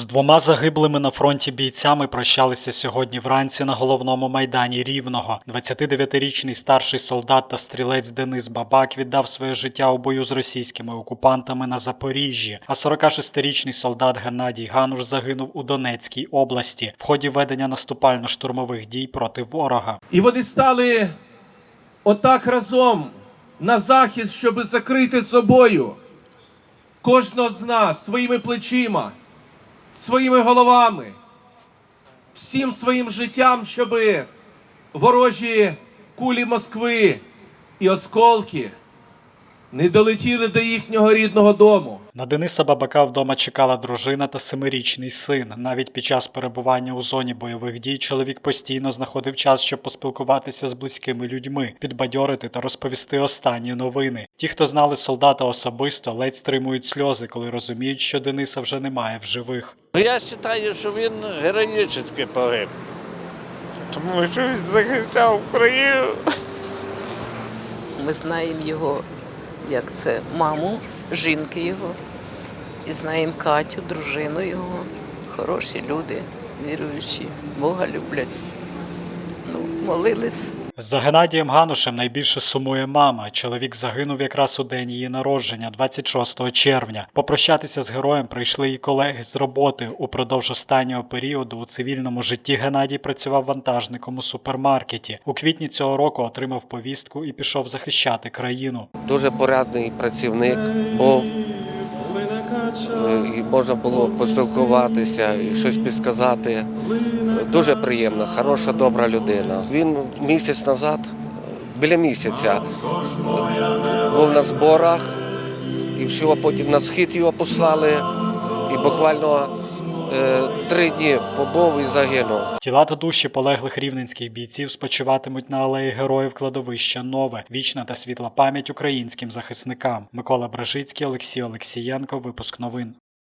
З двома загиблими на фронті бійцями прощалися сьогодні вранці на головному майдані Рівного. 29-річний старший солдат та стрілець Денис Бабак віддав своє життя у бою з російськими окупантами на Запоріжжі. А 46-річний солдат Геннадій Гануш загинув у Донецькій області в ході ведення наступально-штурмових дій проти ворога. І вони стали отак разом на захист, щоб закрити собою кожного з нас своїми плечима, своїми головами, всім своїм життям, щоб ворожі кулі Москви і осколки не долетіли до їхнього рідного дому. На Дениса Бабака вдома чекала дружина та семирічний син. Навіть під час перебування у зоні бойових дій чоловік постійно знаходив час, щоб поспілкуватися з близькими людьми, підбадьорити та розповісти останні новини. Ті, хто знали солдата особисто, ледь стримують сльози, коли розуміють, що Дениса вже немає в живих. Ну, Я вважаю, що він героїчно погиб. Тому що він захищав Україну. Ми знаємо його, як це, маму, жінки його, і знаємо Катю, дружину його. Хороші люди, віруючі, Бога люблять. Ну, молились. За Геннадієм Ганушем найбільше сумує мама. Чоловік загинув якраз у день її народження, 26 червня. Попрощатися з героєм прийшли і колеги з роботи. Упродовж останнього періоду у цивільному житті Геннадій працював вантажником у супермаркеті. У квітні цього року отримав повістку і пішов захищати країну. дуже порядний працівник був. Е, І можна було поспілкуватися і щось підсказати. Дуже приємно, хороша, добра людина. Він місяць назад, біля місяця, був на зборах і всього, потім на схід його послали. І буквально е, три дні побув і загинув. Тіла та душі полеглих рівненських бійців спочиватимуть на алеї героїв кладовища Нове. Вічна та світла пам'ять українським захисникам. Микола Бражицький, Олексій Олексієнко. Випуск новин.